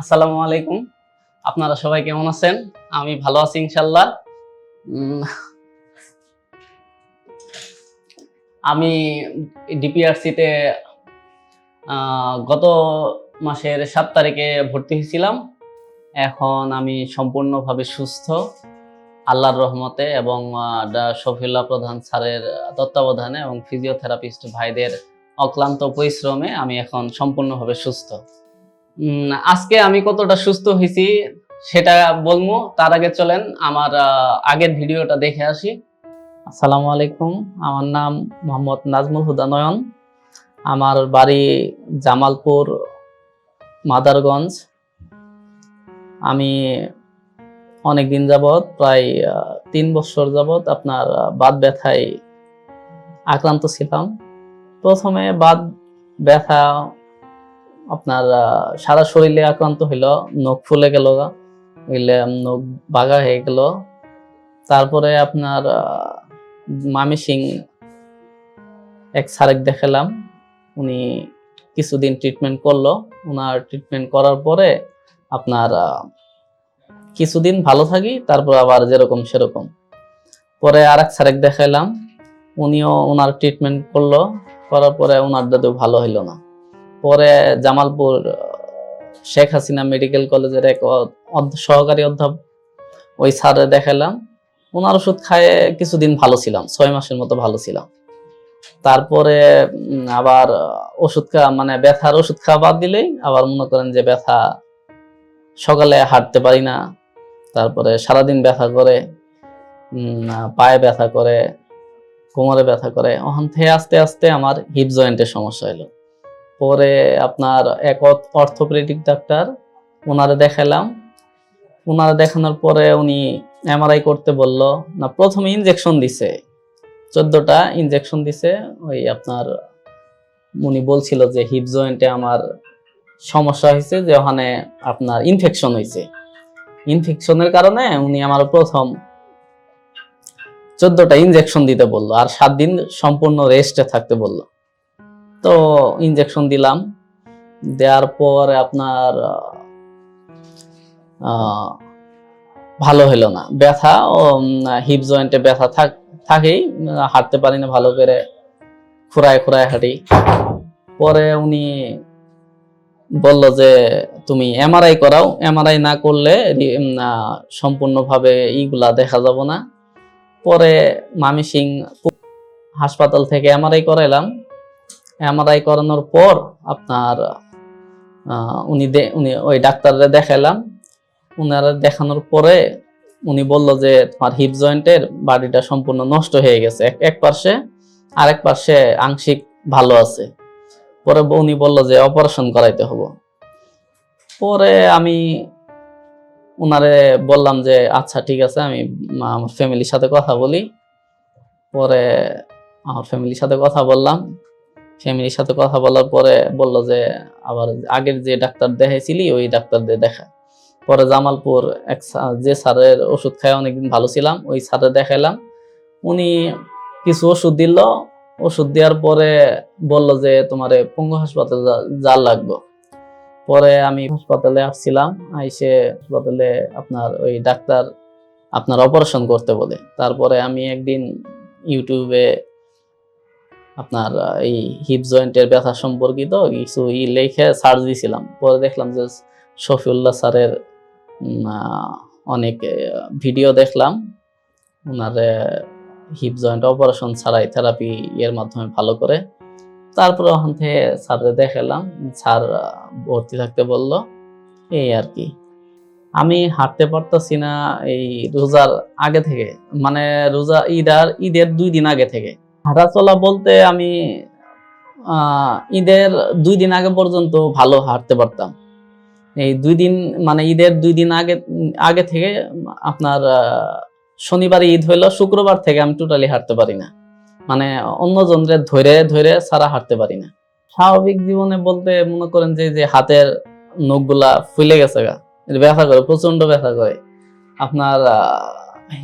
আসসালামু আলাইকুম। আপনারা সবাই কেমন আছেন? আমি ভালো আছি ইনশাল্লাহ আমি ডিপিআরসিতে গত মাসের সাত তারিখে ভর্তি হয়েছিলাম। এখন আমি সম্পূর্ণভাবে সুস্থ। আল্লাহর রহমতে এবং শফিউল্লাহ প্রধান স্যারের তত্ত্বাবধানে এবং ফিজিওথেরাপিস্ট ভাইদের অক্লান্ত পরিশ্রমে আমি এখন সম্পূর্ণভাবে সুস্থ। আজকে আমি কতটা সুস্থ হয়েছি সেটা বলব। তার আগে চলেন আমার আগের ভিডিওটা দেখে আসি। আসসালামু আলাইকুম। আমার নাম মোহাম্মদ নাজমুল হুদা নয়ন আমার বাড়ি জামালপুর, মাদারগঞ্জ। আমি অনেক দিন যাবৎ, প্রায় তিন বছর যাবৎ আপনার বাত ব্যথায় আক্রান্ত ছিলাম। প্রথমে বাত ব্যথা আপনার সারা শরীরে আক্রান্ত হইল, নখ ফুলে গেল, হইলে নখ বাঘা হয়ে গেল। তারপরে আপনার মামি সিং, এক সারেক দেখালাম, উনি কিছুদিন ট্রিটমেন্ট করল। ওনার ট্রিটমেন্ট করার পরে আপনার কিছুদিন ভালো থাকি, তারপর আবার যেরকম সেরকম। পরে আর এক সারেক দেখাইলাম, উনিও ওনার ট্রিটমেন্ট করল, করার পরে ওনার দাদু ভালো হইল না। পরে জামালপুর শেখ হাসিনা মেডিকেল কলেজের এক সহকারী অধ্যাপক, ওই স্যারে দেখালাম। ওনার ওষুধ খায়ে কিছুদিন ভালো ছিলাম, ছয় মাসের মতো ভালো ছিলাম। তারপরে আবার ওষুধ খাওয়া মানে ব্যথার ওষুধ খাওয়া বাদ দিলেই আবার মনে করেন যে ব্যথা, সকালে হাঁটতে পারি না, তারপরে সারাদিন ব্যথা করে পায়ে ব্যথা করে, কোমরে ব্যথা করে ওখান থেকে আস্তে আস্তে আমার হিপ জয়েন্টের সমস্যা হলো পরে আপনার এক অর্থোপেডিক ডাক্তার ওনারে দেখালাম ওনারে দেখানোর পরে উনি এমআরআই করতে বলল, না, প্রথমে ইনজেকশন দিছে। চোদ্দটা ইনজেকশন দিছে। ওই আপনার উনি বলছিল যে হিপ জয়েন্টে আমার সমস্যা হয়েছে, যে ওখানে আপনার ইনফেকশন হয়েছে। ইনফেকশনের কারণে উনি আমার প্রথম চোদ্দটা ইনজেকশন দিতে বলল, আর সাত দিন সম্পূর্ণ রেস্টে থাকতে বলল। তো ইনজেকশন দিলাম। দেওয়ার পর আপনার ভালো হলো না। ব্যথা হিপ জয়েন্টে ব্যথা থাক, থাকেই, হাঁটতে পারি না ভালো করে। খুঁড়ায় খুঁড়ায় হাঁটি। পরে উনি বলল যে, তুমি এমআরআই করাও। এমআরআই না করলে সম্পূর্ণভাবে ইগুলা দেখা যাব না। পরে মামি সিং হাসপাতাল থেকে এমআরআই করাইলাম। এমআরআই করানোর পর আপনার উনি উনি ওই ডাক্তাররে দেখালাম। উনারা দেখানোর পরে উনি বলল যে, তোমার হিপ জয়েন্টের বাড়িটা সম্পূর্ণ নষ্ট হয়ে গেছে। এক- পার্শ্বে, আরেক পার্শ্বে আংশিক ভালো আছে। পরে উনি বলল যে, অপারেশন করাইতে হবে। পরে আমি উনারে বললাম যে আচ্ছা ঠিক আছে, আমি আমার ফ্যামিলির সাথে কথা বলি। পরে আমার ফ্যামিলির সাথে কথা বললাম। ফ্যামিলির সাথে কথা বলার পরে বলল যে, আবার আগের যে ডাক্তার দেখাইছিলি, ওই ডাক্তার দিয়ে দেখা। পরে জামালপুর এক যে স্যারের ওষুধ খায় অনেকদিন ভালো ছিলাম, ওই স্যারে দেখাইলাম। উনি কিছু ওষুধ দিল। ওষুধ দেওয়ার পরে বলল যে, তোমার পঙ্গু হাসপাতালে যাওয়ার লাগবে। পরে আমি হাসপাতালে আসছিলাম, আইসে হাসপাতালে আপনার ওই ডাক্তার আপনার অপারেশন করতে বলে। তারপরে আমি একদিন ইউটিউবে আপনার এই হিপ জয়েন্টের ব্যথা সম্পর্কিত কিছু ই লেখে সার্চ দিয়েছিলাম পরে দেখলাম যে শফিউল্লাহ স্যারের অনেক ভিডিও দেখলাম। ওনার হিপ জয়েন্ট অপারেশন ছাড়াই থেরাপি এর মাধ্যমে ভালো করে। তারপরে ওখান থেকে স্যারে দেখালাম। স্যার ভর্তি থাকতে বলল, এই আর কি। আমি হাঁটতে পারতাছি না এই রোজার আগে থেকে। মানে রোজা, ঈদ আর ঈদের দুই দিন আগে থেকে। হাঁটা চলা বলতে আমি ঈদের দুই দিন আগে পর্যন্ত ভালো হাঁটতে পারতাম। এই দুই দিন মানে ঈদের দুই দিন আগে আগে থেকে আপনার শনিবার ঈদ হইল, শুক্রবার থেকে আমি টোটালি হাঁটতে পারি না। মানে অন্য জনদের ধরে ধরে সারা হাঁটতে পারি না। স্বাভাবিক জীবনে বলতে মনে করেন যে যে হাতের নখগুলা ফুলে গেছে গা। ব্যথা করে প্রচণ্ড ব্যথা করে। আপনার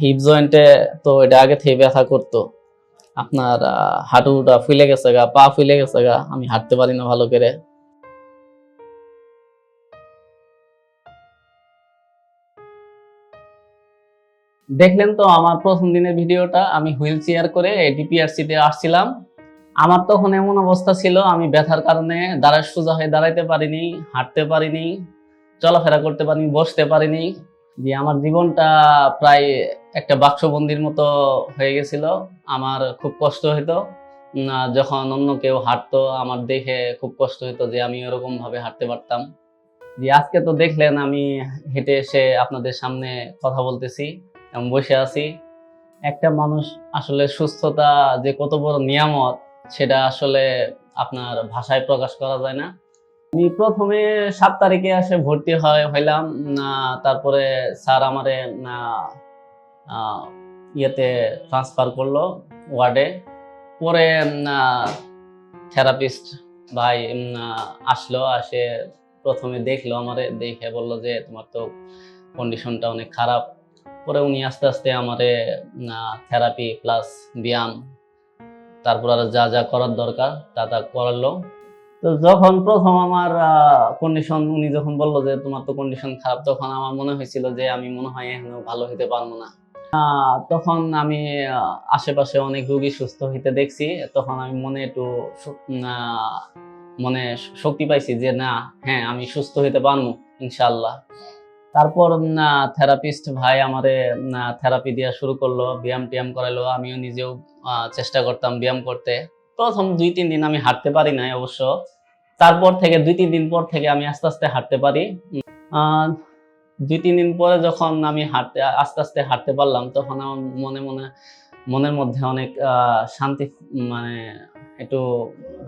হিপ জয়েন্টে তো এটা আগে থেকে ব্যথা করতো। আপনার হাঁটুটা ফুলে গেছে গা, পা ফুলে গেছে গা, আমি হাঁটতে পারি না ভালো করে। দেখলেন তো আমার প্রথম দিনের ভিডিওটা, আমি হুইল চেয়ার করে ডিপিআরসিতে আসছিলাম। আমার তখন এমন অবস্থা ছিল, আমি ব্যথার কারণে দাঁড়ায় সোজা হয়ে দাঁড়াইতে পারিনি, হাঁটতে পারিনি, চলাফেরা করতে পারিনি, বসতে পারিনি। যে আমার জীবনটা প্রায় একটা বাক্সবন্দির মতো হয়ে গেছিল। আমার খুব কষ্ট আহ, যখন অন্য কেউ হাঁটতো আমার দেখে খুব কষ্ট হতো যে আমি ওরকম ভাবে হাঁটতে পারতাম। যে আজকে তো দেখলেন আমি হেঁটে এসে আপনাদের সামনে কথা বলতেছি এবং বসে আছি। একটা মানুষ আসলে সুস্থতা যে কত বড় নিয়ামত সেটা আসলে আপনার ভাষায় প্রকাশ করা যায় না। আমি প্রথমে সাত তারিখে আসে ভর্তি হয় হইলাম। তারপরে স্যার আমারে ইয়েতে ট্রান্সফার করল ওয়ার্ডে পরে থেরাপিস্ট ভাই আসলো, আসে প্রথমে দেখল আমারে, দেখে বলল যে তোমার তো কন্ডিশনটা অনেক খারাপ। পরে উনি আস্তে আস্তে আমারে থেরাপি প্লাস ব্যায়াম, তারপর আর যা যা করার দরকার, তা তা করালো। তো যখন প্রথম আমার কন্ডিশন উনি যখন বলল যে তোমার তো কন্ডিশন খারাপ, তখন আমার মনে হয়েছিল যে আমি মনে হয় এখনও ভালো হতে পারব না। তখন আমি আশেপাশে অনেক রোগী সুস্থ হইতে দেখছি। তখন আমি মনে একটু মনে শক্তি পাইছি যে, না হ্যাঁ আমি সুস্থ হইতে পারব ইনশাল্লাহ তারপর থেরাপিস্ট ভাই আমারে থেরাপি দেওয়া শুরু করল, ব্যায়াম ট্যায়াম করাইলো আমিও নিজেও চেষ্টা করতাম ব্যায়াম করতে। প্রথম দুই, তিন দিন আমি হাঁটতে পারি নাই অবশ্য। তারপর থেকে, দুই, তিন দিন পর থেকে আমি আস্তে আস্তে হাঁটতে পারি। দুই, তিন দিন পরে যখন আমি হাঁটতে, আস্তে আস্তে হাঁটতে পারলাম, তখন আমার মনে মনে, মনের মধ্যে অনেক শান্তি মানে একটু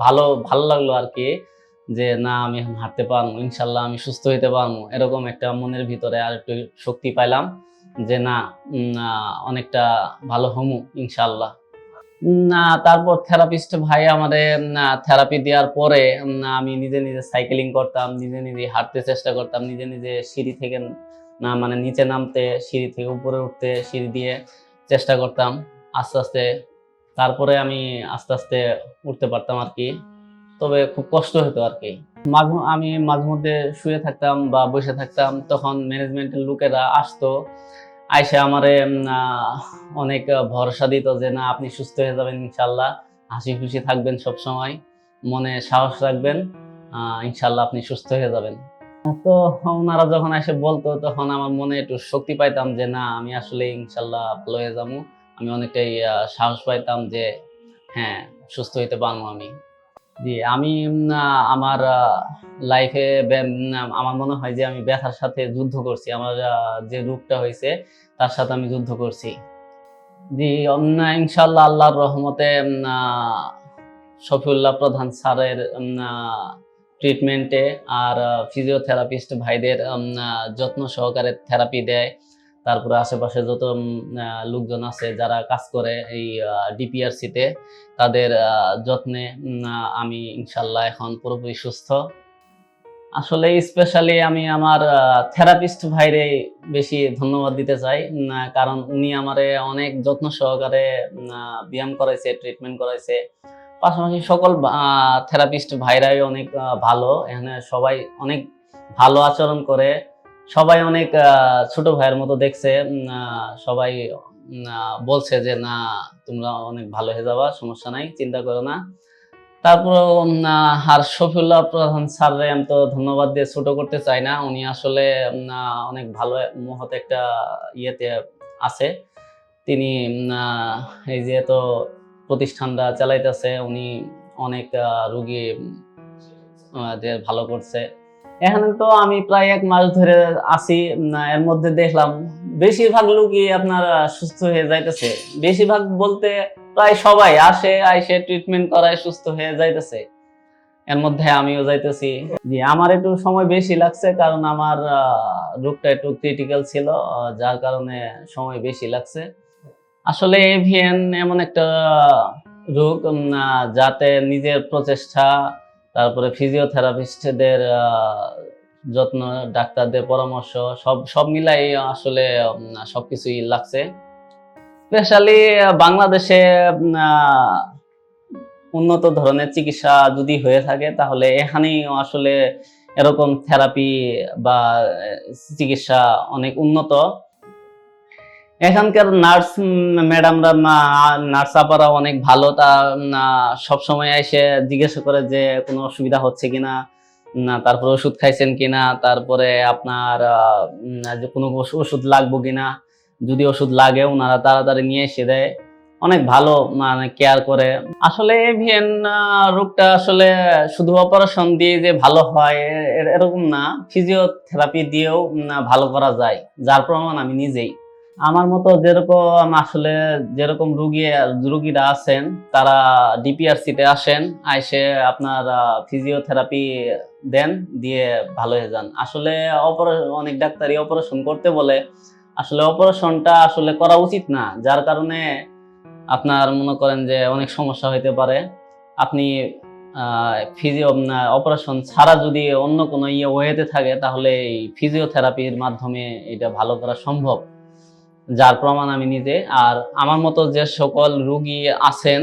ভালো ভালো লাগল আর কি, যে না, আমি এখন হাঁটতে পারব, ইনশাল্লাহ আমি সুস্থ হইতে পারব, এরকম একটা মনের ভিতরে আর একটু শক্তি পাইলাম, যে না অনেকটা ভালো হমু, ইনশাল্লাহ। তারপর থেরাপিস্ট ভাই আমাদের থেরাপি দেওয়ার পরে আমি নিজে নিজে সাইকেলিং করতাম, নিজে নিজে হাঁটতে চেষ্টা করতাম, নিজে নিজে সিঁড়ি থেকে, না মানে নিচে নামতে, সিঁড়ি থেকে উপরে উঠতে, সিঁড়ি দিয়ে চেষ্টা করতাম, আস্তে আস্তে। তারপরে আমি আস্তে আস্তে উঠতে পারতাম আর কি, তবে খুব কষ্ট হতো আর কি। মাঝ, আমি মাঝে মধ্যে শুয়ে থাকতাম বা বসে থাকতাম, তখন ম্যানেজমেন্টের লোকেরা আসতো আইসে আমারে অনেক ভরসা দিত যে না, আপনি সুস্থ হয়ে যাবেন ইনশাল্লাহ। হাসি খুশি থাকবেন সব সময় মনে সাহস রাখবেন। ইনশাল্লাহ আপনি সুস্থ হয়ে যাবেন। তো ওনারা যখন এসে বলতো, তখন আমার মনে একটু শক্তি পাইতাম যে না, আমি আসলে ইনশাল্লাহ ভালো হয়ে যাব। আমি অনেকটাই সাহস পাইতাম যে হ্যাঁ সুস্থ হইতে পারব আমি। জি, আমি আমার লাইফে আমার মনে হয় যে আমি ব্যথার সাথে যুদ্ধ করছি। আমার যে রোগটা হয়েছে, তার সাথে আমি যুদ্ধ করছি। জি ইনশাল্লাহ আল্লাহর রহমতে শফিউল্লাহ প্রধান স্যারের ট্রিটমেন্টে আর ফিজিওথেরাপিস্ট ভাইদের যত্ন সহকারে থেরাপি দেয়। তারপরে আশেপাশে যত লোকজন আছে যারা কাজ করে এই ডিপিআরসিতে তাদের যত্নে আমি ইনশাল্লাহ এখন পুরোপুরি সুস্থ। আসলে স্পেশালি আমি আমার থেরাপিস্ট ভাইরে বেশি ধন্যবাদ দিতে চাই কারণ উনি আমারে অনেক যত্ন সহকারে ব্যায়াম করাইছে ট্রিটমেন্ট করাইছে। পাশাপাশি সকল থেরাপিস্ট ভাইরাই অনেক ভালো। এখানে সবাই অনেক ভালো আচরণ করে। সবাই অনেক ছোট ভাইয়ের মতো দেখছে সবাই বলছে যে, না, তোমরা অনেক ভালো হয়ে যাবা, সমস্যা নাই, চিন্তা করো না। তারপর আর শফিউল্লাহ প্রধান স্যাররে আমি তো ধন্যবাদ দিয়ে ছোট করতে চাই না। উনি আসলে অনেক ভালো, মহৎ একটা ইয়েতে আছে। তিনি এই যে তো প্রতিষ্ঠানটা চালাইতেছে, উনি অনেক রুগী ভালো করছে। এখানে তো আমি প্রায় এক মাস ধরে আছি এর মধ্যে দেখলাম বেশিরভাগ লোকই আপনার সুস্থ হয়ে যাইতেছে। বেশিরভাগ বলতে প্রায় সবাই আসে, আইসে ট্রিটমেন্ট করায় সুস্থ হয়ে যাইতেছে। এর মধ্যে আমিও যাইতেছি। জি, আমার একটু সময় বেশি লাগছে কারণ আমার রোগটা একটু ক্রিটিক্যাল ছিল যার কারণে সময় বেশি লাগছে। আসলে এভিএন এমন একটা রোগ যাতে নিজের প্রচেষ্টা তারপরে ফিজিওথেরাপিস্টদের যত্ন ডাক্তারদের পরামর্শ সব সব মিলাই আসলে উম, সবকিছুই লাগছে। স্পেশালি বাংলাদেশে উন্নত ধরনের চিকিৎসা যদি হয়ে থাকে তাহলে এখানেই আসলে এরকম থেরাপি বা চিকিৎসা অনেক উন্নত। এখানকার নার্স ম্যাডামরা নার্স আপারা অনেক ভালো। তা সব সময় এসে জিজ্ঞাসা করে যে, কোনো অসুবিধা হচ্ছে কিনা? না, তারপরে ওষুধ খাইছেন কিনা? তারপরে আপনার কোনো ওষুধ লাগবো কিনা? যদি ওষুধ লাগে, ওনারা তাড়াতাড়ি নিয়ে এসে দেয়। অনেক ভালো মানে কেয়ার করে। আসলে এভিয়ান রোগটা আসলে শুধু অপারেশন দিয়ে যে ভালো হয় এরকম না। ফিজিওথেরাপি দিয়েও ভালো করা যায়। যার প্রমাণ আমি নিজেই। আমার মতো যেরকম আসলে যেরকম রুগী, রুগীরা আছেন, তারা ডিপিআরসি তে আসেন, আইসে আপনার ফিজিওথেরাপি দেন, দিয়ে ভালো হয়ে যান। আসলে অপারেশন অনেক ডাক্তারই অপারেশন করতে বলে। আসলে অপারেশনটা আসলে করা উচিত না। যার কারণে আপনার মনে করেন যে অনেক সমস্যা হইতে পারে। আপনি ফিজিও অপারেশন ছাড়া যদি অন্য কোনো ইয়ে ওয়েতে থাকে, তাহলে এই ফিজিওথেরাপির মাধ্যমে এটা ভালো করা সম্ভব। যার প্রমাণ আমি নিজে। আর আমার মতো যে সকল রুগী আছেন,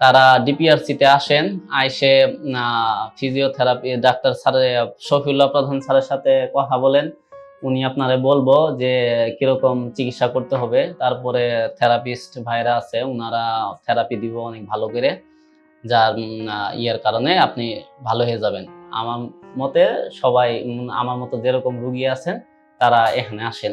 তারা ডিপিআরসিতে আসেন, আইসে ফিজিওথেরাপি ডাক্তার স্যার, শফিউল্লাহ প্রধান স্যারের সাথে কথা বলেন। উনি আপনারে বলব যে, কীরকম চিকিৎসা করতে হবে। তারপরে থেরাপিস্ট ভাইরা আছে ওনারা থেরাপি দিব অনেক ভালো করে, যার ইয়ের কারণে আপনি ভালো হয়ে যাবেন। আমার মতে সবাই আমার মতো যেরকম রুগী আছেন, তারা এখানে আসেন।